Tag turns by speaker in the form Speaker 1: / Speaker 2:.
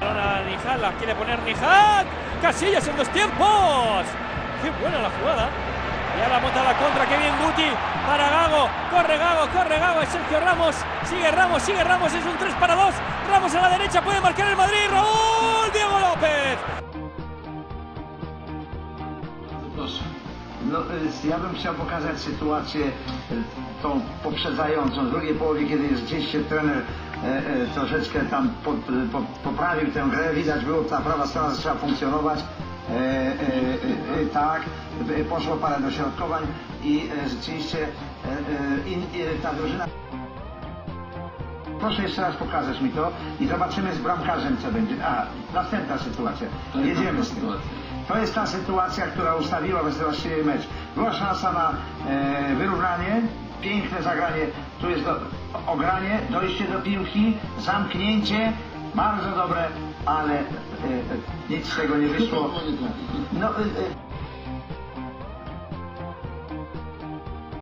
Speaker 1: Ahora la quiere poner Nijal. Casillas en dos tiempos. Qué buena la jugada. Y ahora monta la contra. Qué bien Guti. Para Gago. Corre Gago, corre Gago. Es Sergio Ramos. Sigue Ramos, sigue Ramos. Es un 3 para 2. Ramos a la derecha. Puede marcar el Madrid. Raúl Diego López.
Speaker 2: No, y, ja bym chciał pokazać sytuację y, tą poprzedzającą. W drugiej połowie, kiedy już gdzieś się trener e, e, troszeczkę tam po, poprawił tę grę, widać było, ta prawa strona zaczęła funkcjonować. E, e, e, e, tak, poszło parę dośrodkowań i rzeczywiście e, e, i, i, ta drużyna... Proszę jeszcze raz pokażesz mi to i zobaczymy z bramkarzem co będzie. A, następna sytuacja. Jedziemy z tym. To jest ta sytuacja, która ustawiła właściwie mecz. Była szansa na e, wyrównanie, piękne zagranie, tu jest do, ogranie, dojście do piłki, zamknięcie, bardzo dobre, ale e, e, nic z tego nie wyszło. No, e, e,